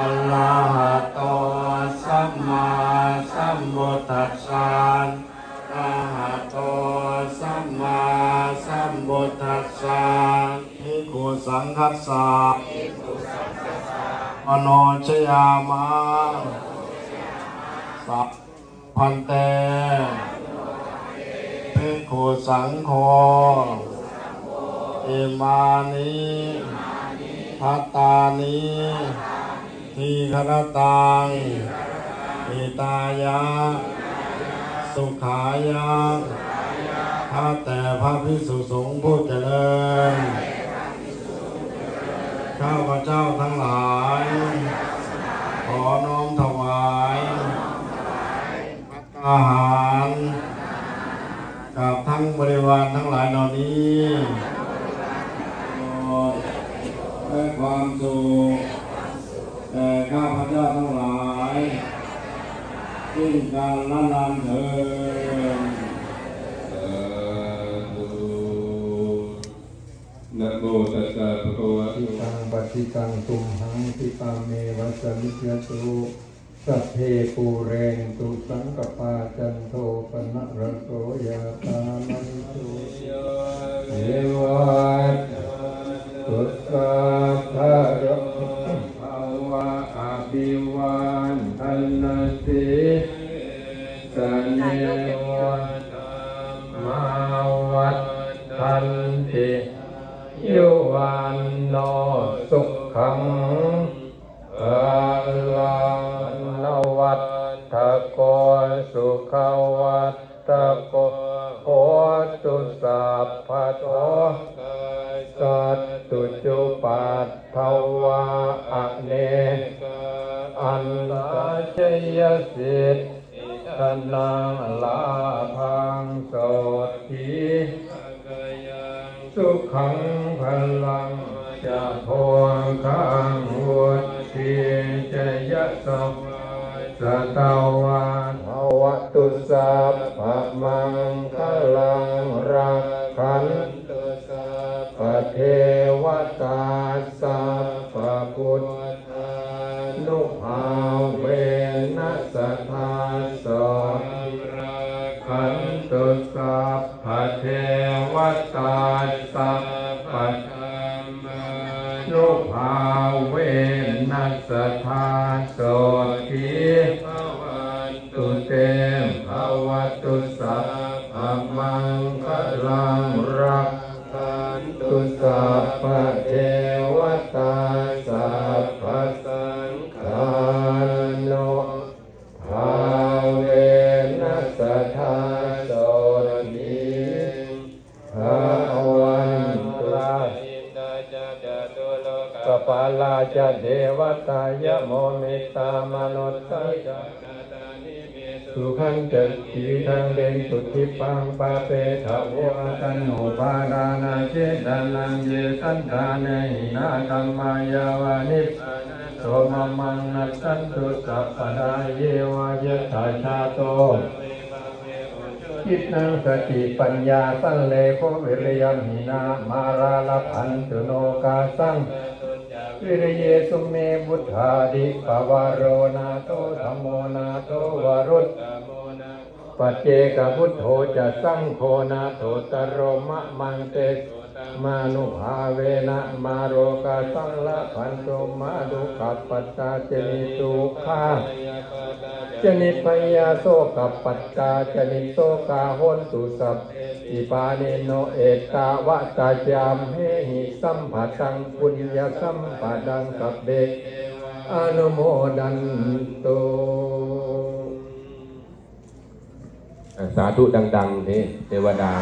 อะระหะโตสัมมาสัมพุทธัสสะอะระหะโตสัมมาสัมพุทธัสสะภิกขุสังคัสสะมโนชยามะสัพพันเตภิกขุสังโฆอิมานิพัตตานิ ทีครตังอิตายะ สุขายะข้าแต่พระพิสุสงฆ์ผู้เจริญ ข้าพระเจ้าทั้งหลาย ขอน้อมถวายอาหารกับทั้งบริวารทั้งหลายเหล่านี้ด้วยความสุข สิ้นการละนานเถิดนะโมตัสสะภะคะวะโตตังปฏิตังตุมหังทิปาเมวัสมิจตุสัพเพปูเรนตุสังกปาจันโทปนะระโสยาตามันตุเอวัตตุสัพพะภาวะอภิวัน ทันติยุวันโนสุขังพลังนวัตถโกสุขวัตถโกโหตุสัพพะโตสัตตุจุปัตถวะอเนอันตชยสิทธนังลาพังโสที สุขังพลังจะพวงข้างวุฒิจะยะสมสตาวาภวตุสัพพะมังคลังรักขันตุสัพพะเทวตาสัพพะพุทธานุภาเวนัสธาสขันตุสัพพะเทวตา นัสธาโสทิภวันตุเตมภวตุสัพพมังคลังรักขันตุสัพเท ปาลาจะเทวตายะโมมิตามนุตตายะสุขันจะทีทังเดนสุทิปังปะเปทะโวตันโนปารานาเจตานังเยสันทาเนหินาธรรมายาวานิพโสมมังนัสสันตุสัพพะราเยวายะถาชาโตจิตนังสติปัญญาสังเลโควิริยมหินามาราลพันตุโนกาสัง วิริเยสุเมบุทธาดิปวารโรนาโตธรรมโมนาโตวรุตปัจเจกพุทโธจะสังโฆนาโตตโรมะมังเต มานุภาเวนะมาโรกาสังละพันโตมาดุขับปัตตาเจนิสุขาจนิพยาโสกับปัตตาจนิโสกาหนตุสัพอิปาเนโนเอตาวะตาจามเฮหิสัมผัสังปุญญสัมปะดังกับเบกอนุโมดันตุสาธุดังๆนี่เทวดา